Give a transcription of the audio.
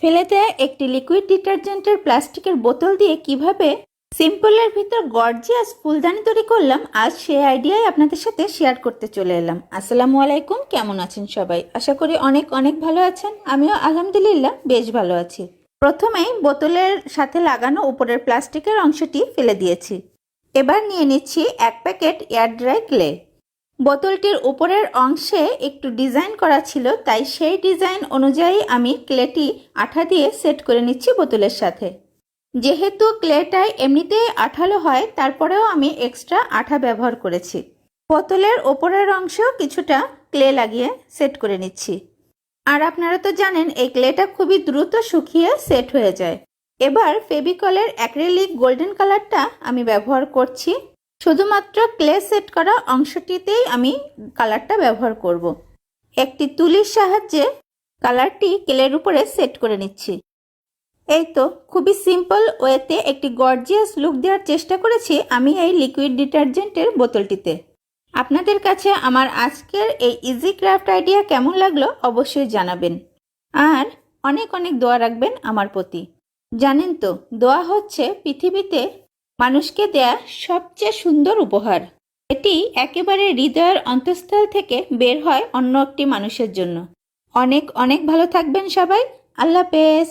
ফেলে দেয়া একটি লিকুইড ডিটারজেন্টের প্লাস্টিকের বোতল দিয়ে কীভাবে সিম্পলের ভিতর গর্জিয়াস ফুলদানি তৈরি করলাম, আজ সেই আইডিয়াই আপনাদের সাথে শেয়ার করতে চলে এলাম। আসসালামু আলাইকুম, কেমন আছেন সবাই? আশা করি অনেক অনেক ভালো আছেন, আমিও আলহামদুলিল্লাহ বেশ ভালো আছি। প্রথমেই বোতলের সাথে লাগানো উপরের প্লাস্টিকের অংশটি ফেলে দিয়েছি। এবার নিয়ে নিচ্ছি এক প্যাকেট এয়ার ড্রাই ক্লে বোতলটির উপরের অংশে একটু ডিজাইন করা ছিল, তাই সেই ডিজাইন অনুযায়ী আমি ক্লেটি আঠা দিয়ে সেট করে নিচ্ছি বোতলের সাথে। যেহেতু ক্লেটাই এমনিতেই আঠালো হয়, তারপরেও আমি এক্সট্রা আঠা ব্যবহার করেছি। বোতলের ওপরের অংশ কিছুটা ক্লে লাগিয়ে সেট করে নিচ্ছি। আর আপনারা তো জানেন, এই ক্লেটা খুবই দ্রুত শুকিয়ে সেট হয়ে যায়। এবার ফেভিকলের অ্যাক্রেলিক গোল্ডেন কালারটা আমি ব্যবহার করছি। শুধুমাত্র ক্লে সেট করা অংশটিতেই আমি কালারটা ব্যবহার করব। একটি তুলির সাহায্যে কালারটি ক্লের উপরে সেট করে নিচ্ছি। এই তো, খুবই সিম্পল ওয়েতে একটি গর্জিয়াস লুক দেওয়ার চেষ্টা করেছি আমি এই লিকুইড ডিটারজেন্টের বোতলটিতে। আপনাদের কাছে আমার আজকের এই ইজি ক্রাফট আইডিয়া কেমন লাগল অবশ্যই জানাবেন। আর অনেক অনেক দোয়া রাখবেন আমার প্রতি। জানেন তো, দোয়া হচ্ছে পৃথিবীতে মানুষকে দেয়া সবচেয়ে সুন্দর উপহার। এটি একেবারে হৃদয়ের অন্তঃস্থল থেকে বের হয় অন্য একটি মানুষের জন্য। অনেক অনেক ভালো থাকবেন সবাই। আল্লাহ পেস